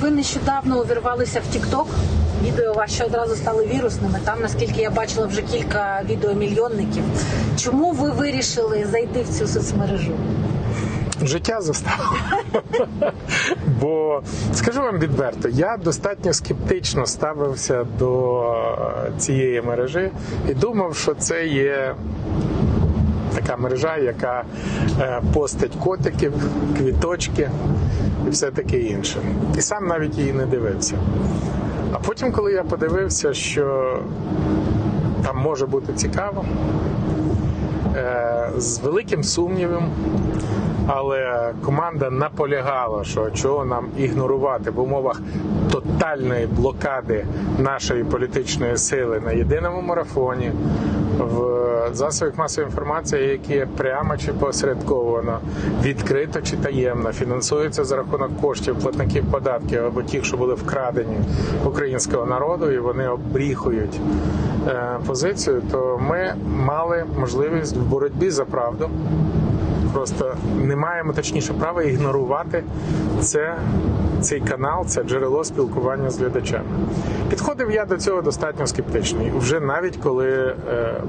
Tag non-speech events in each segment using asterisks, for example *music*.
ви нещодавно увірвалися в TikTok. Відео ваші одразу стали вірусними. Там, наскільки я бачила, вже кілька відеомільйонників. Чому ви вирішили зайти в цю соцмережу? Життя заставило. *laughs* Бо скажу вам відверто, я достатньо скептично ставився до цієї мережі і думав, що це є така мережа, яка е, постить котиків, квіточки і все таке інше. І сам навіть її не дивився. А потім, коли я подивився, що там може бути цікаво, е, з великим сумнівом, але команда наполягала, що чого нам ігнорувати в умовах тотальної блокади нашої політичної сили на єдиному марафоні в засобах масової інформації, які прямо чи посередковано, відкрито чи таємно фінансуються за рахунок коштів платників податків або тих, що були вкрадені українського народу, і вони обріхують е, позицію, то ми мали можливість в боротьбі за правду просто не маємо точніше права ігнорувати це, цей канал, це джерело спілкування з глядачами. Підходив я до цього достатньо скептично, і вже навіть коли е,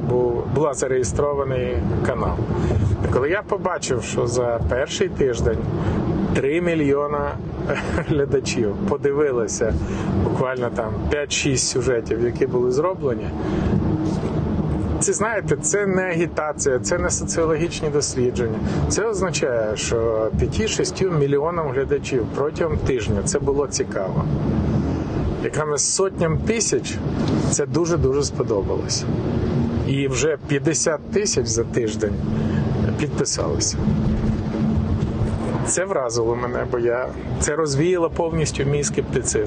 був була зареєстрований канал. Коли я побачив, що за перший тиждень 3 мільйона глядачів подивилися буквально там 5-6 сюжетів, які були зроблені. Це знаєте, це не агітація, це не соціологічні дослідження. Це означає, що 5-6 мільйонам глядачів протягом тижня це було цікаво. Якраз сотням тисяч це дуже дуже сподобалось. І вже 50 тисяч за тиждень підписалися. Це вразило мене, бо я це розвіяло повністю мій скептицизм.